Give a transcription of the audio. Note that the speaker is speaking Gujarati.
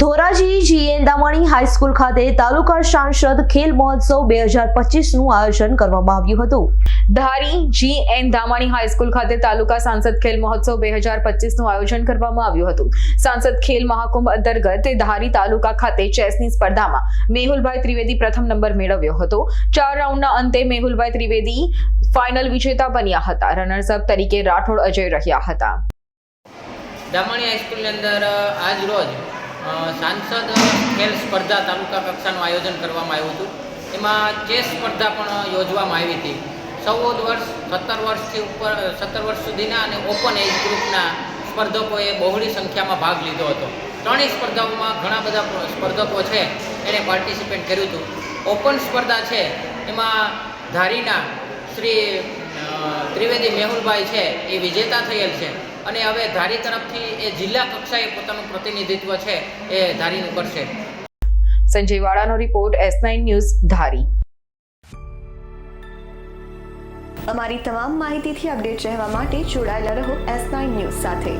ધોરાજી જીએન દામણી હાઈસ્કૂલ ખાતે તાલુકા સાંસદ ખેલ મહોત્સવ બે હજાર પચીસનું આયોજન કરવામાં આવ્યું હતું. ધારી જી એન દામાણી હાઈસ્કૂલ ખાતે તાલુકા સાંસદ ખેલ મહોત્સવ બે હજાર પચીસનું આયોજન કરવામાં આવ્યું હતું. સાંસદ ખેલ મહાકુંભ અંતર્ગત ધારી તાલુકા ખાતે ચેસની સ્પર્ધામાં મેહુલભાઈ ત્રિવેદી પ્રથમ નંબર મેળવ્યો હતો. ચાર રાઉન્ડના અંતે મેહુલભાઈ ત્રિવેદી ફાઇનલ વિજેતા બન્યા હતા. રનર્સઅપ તરીકે રાઠોડ અજય રહ્યા હતા. દામણી હાઈસ્કૂલની અંદર આજ રોજ સાંસદ ખેલ સ્પર્ધા તાલુકા કક્ષાનું આયોજન કરવામાં આવ્યું હતું. એમાં ચેસ સ્પર્ધા પણ યોજવામાં આવી હતી. ચૌદ વર્ષ, સત્તર વર્ષથી ઉપર સત્તર વર્ષ સુધીના અને ઓપન એજ ગ્રુપના સ્પર્ધકોએ બહોળી સંખ્યામાં ભાગ લીધો હતો. ત્રણેય સ્પર્ધાઓમાં ઘણા બધા સ્પર્ધકો છે, એણે પાર્ટિસિપેટ કર્યું હતું. ઓપન સ્પર્ધા છે, એમાં ધારીના શ્રી ત્રિવેદી મેહુલભાઈ છે, એ વિજેતા થયેલ છે. અને હવે ધારી તરફથી એ જિલ્લા કક્ષાએ પોતાનું પ્રતિનિધિત્વ છે એ ધારીનું કરશે. Sanjay વાળાનો report S nine news Dhari. અમારી તમામ માહિતીથી અપડેટ રહેવા માટે જોડાયેલા રહો એસ નાઇન ન્યૂઝ સાથે.